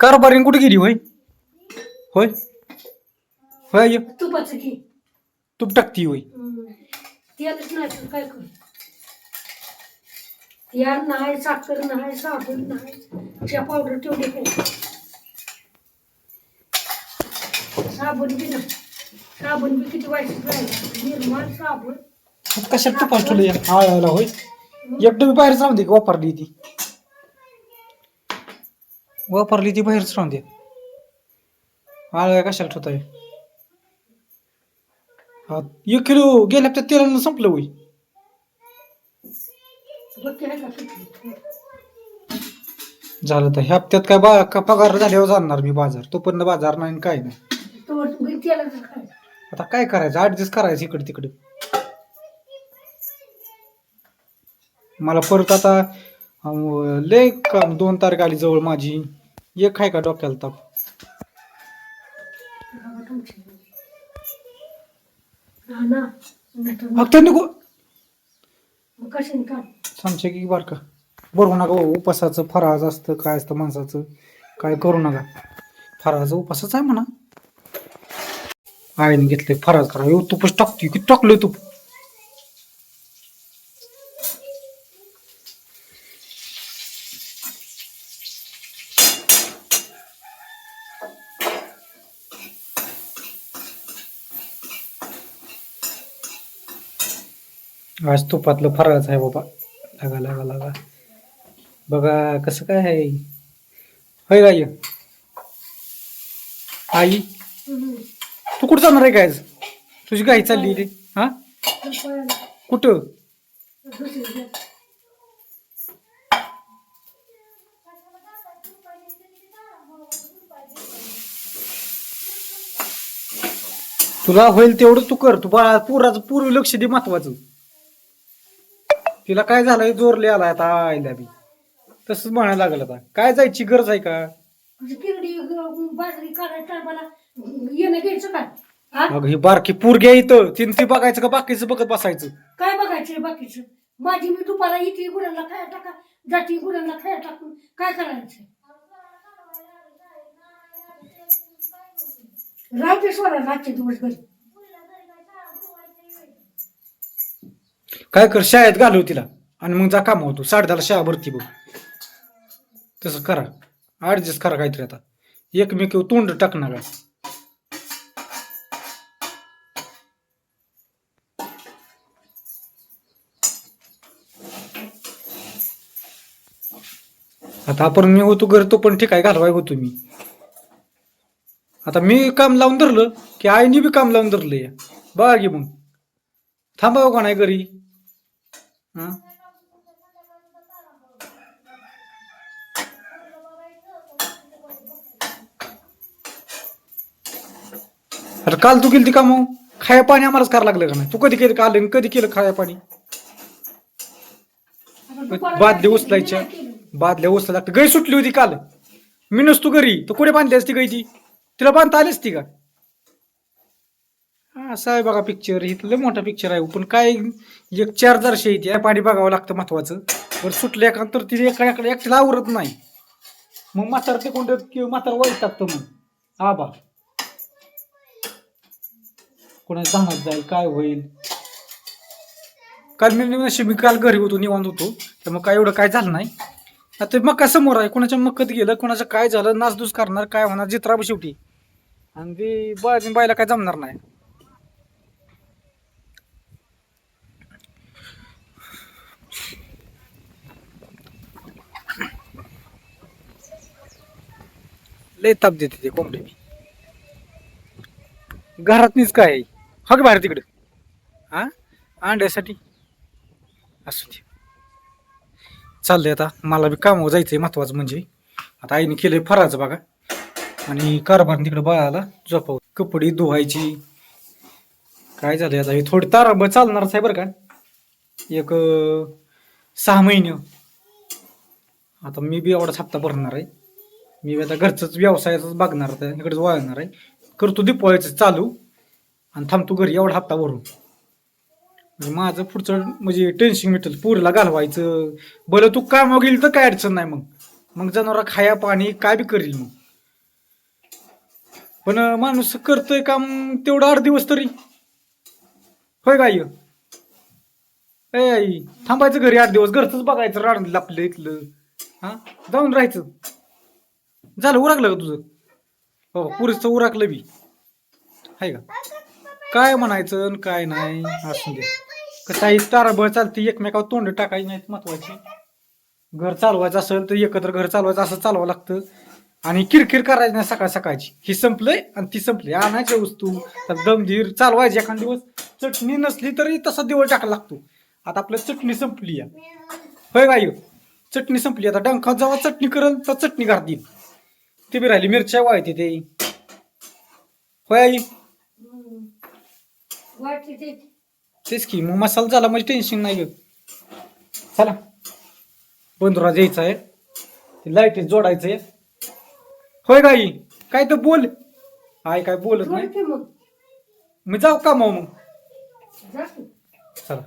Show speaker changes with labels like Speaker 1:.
Speaker 1: कारभारीन कुठे गेली होय? होय? होय आई?
Speaker 2: तुपाचं घे.
Speaker 1: तूप टाकती होय.
Speaker 2: तेलच नाही तर काय करू? नाही साखर नाही साबण नाही. पावडर तेवढी काय साबण बी नाही. साबण बी किती वाईट राहिलं. निर्मळ साबण.
Speaker 1: कशात तुपास ठेवलं या आळायला होय एक डबी बाहेरच राहून दे की वापरली ती. वापरली ती बाहेरच राहून दे आळव्या कशाला ठेवताय? हा एक किलो गेल्या हप्त्यात तेलानं संपलं
Speaker 2: होई
Speaker 1: झालं तर ह्या हप्त्यात काय बा का पगार झाल्यावर जाणार मी बाजार. तोपर्यंत बाजार नाही आणि काय नाही. आता काय करायचं? ऍडजस्ट करायचं इकडे तिकडे. मला परत आता अं, लय काम दोन तारीख आली जवळ माझी. एक आहे का डोक्याला ताप? फक्त नको
Speaker 2: मग
Speaker 1: की बार का बरोबर नका उपासाचं फराज असतं काय असतं माणसाचं. काय करू नका. फराज उपासच आहे म्हणा. आईने घेतलंय फराज करा. तूपच तुपच टाकतोय. किती टाकलंय तूप? आज तुपातलं फराळच आहे बाबा. लागा लागा लागा. बघा कसं काय आहे? होय गाई. आई तू कुठं जाणार आहे काय तुझी गाई चालली रे हा? कुठं? तुला होईल तेवढं तू कर. तू बाळा पुराचं पूर्वी लक्ष दे महत्वाचं. तिला काय झालंय? जोरले आला आता आईला बी. तसंच म्हणायला लागलं आता. काय जायची गरज आहे का?
Speaker 2: किरडी ग- बाजरी काढायच्या टायमाला येणं घ्यायचं काय? हा?
Speaker 1: मग ही बारकी पूर घ्या इथं. तिन ती बघायचं का? बाकीचं बघत बसायचं.
Speaker 2: काय बघायचं बाकीचं? माझी मी दुपारा इथे गुरांना खाया टाका जाती गुरांना खाया टाकून काय करायचं? राहू दे स्वरा आजचे दिवस घरी
Speaker 1: काय कर शाळेत घालव तिला. आणि मग जा काम होतो साडे दहाला शाळा भरती बघ. तसं करा. ॲडजस्ट करा काहीतरी आता. एकमेक तोंड टाकणार नका आता आपण मी होतो घर तो पण ठीक आहे. घालवाय होतो मी. आता मी काम लावून धरलं की आईने बी काम लावून धरलंय बघा की मग. थांबावं का नाही घरी? हा. अरे काल तू केली ती मग? खाया पाणी आम्हालाच करायला लागलं का नाही? तू कधी केलं काल आणि कधी केलं खाया पाणी?
Speaker 2: आता
Speaker 1: बादली उचलायच्या. बादल्या उचला लागतं. गाय सुटली होती काल. मी नसतो घरी. तर कुठे बांधली असती गई ती? तिला बांधता आली असती का? असा आहे बघा पिक्चर इथलं मोठा पिक्चर आहे. पण काय एक चार जरशे येते पाणी बघावं लागतं महत्वाचं. पण सुटल्या का तर तिने एका एका एकट्याला आवरत नाही. मग म्हातार ते कोणतं? किंवा म्हातार वाईट टाकतं मग. आबा कोणाच्या धानात जाईल काय होईल? काल मी अशी मी काल घरी होतो निवांत होतो. तर मग काय एवढं काय झालं नाही. आता मका समोर आहे. कोणाच्या मकत गेलं कोणाचं काय झालं नासधूस करणार काय होणार जित्रा शेवटी. आणि ती बाईला बायला काय जमणार नाही. लय ताप देते ते कोंबडी घरातनीच काय आहे? हो की बाहेर तिकडे? हा? अंड्यासाठी? असू दे. चाललंय आता. मला बी कामावर जायचंय महत्वाचं म्हणजे. आता आईने केलंय फराचं बघा. आणि कारभार तिकडे बाळाला झोपाव. कपडे धुवायची. काय झालंय आता? हे थोडी तारांबळ चालणारच आहे बरं का? एक सहा महिने. आता मी बी एवढाच हप्ता भरणार आहे. मी आता घरचंच व्यवसायाच बघणार आता इकडेच वळणार आहे. करतो दिपवायचं चालू आणि थांबतो घरी एवढा हप्ता भरून. म्हणजे माझं पुढचं म्हणजे टेन्शन मिटल पुरीला घालवायचं. बरं तू काय गेली तर काय अडचण नाही मग. मग जनावर खाया पाणी काय बी करील मग. पण माणूस करतोय काम तेवढं आठ दिवस तरी. होय काय आई? ए आई थांबायचं घरी आठ दिवस घरचंच बघायचं राडलं आपलं इथलं. हा? जाऊन राहायचं. झालं उरकलं का तुझं? हो पुरीचं उरकलं बी. आहे का? काय म्हणायचं आणि काय नाही असं दे. कसं आहे ताराबळ चालते एकमेकावर तोंड टाकायची नाहीत महत्वाची. घर चालवायचं असेल तर एकत्र घर चालवायचं असं चालवावं लागतं. आणि किरकिर करायची नाही सकाळ सकाळची. ही संपलंय आणि ती संपली. आणायच्या वस्तू तर दमधीर चालवायची एखादा दिवस. चटणी नसली तरी तसा दिवस टाकायला लागतो. आता आपल्या चटणी संपली या. होय गाई हो. चटणी संपली. आता डंखात जेव्हा चटणी करल तर चटणी घालतील ती बी राहिली मिरच्या वाळते ते. होय? आई.
Speaker 2: वाटते ते.
Speaker 1: तेच की मग मसाला झाला म्हणजे टेन्शन नाही घेत चला. बंधुरा द्यायचा आहे ते लाइट जोडायचं आहे होय गाई काय तर बोल. आई काय बोलत नाही.
Speaker 2: मग.
Speaker 1: मी जाऊ का मग? मग. चला.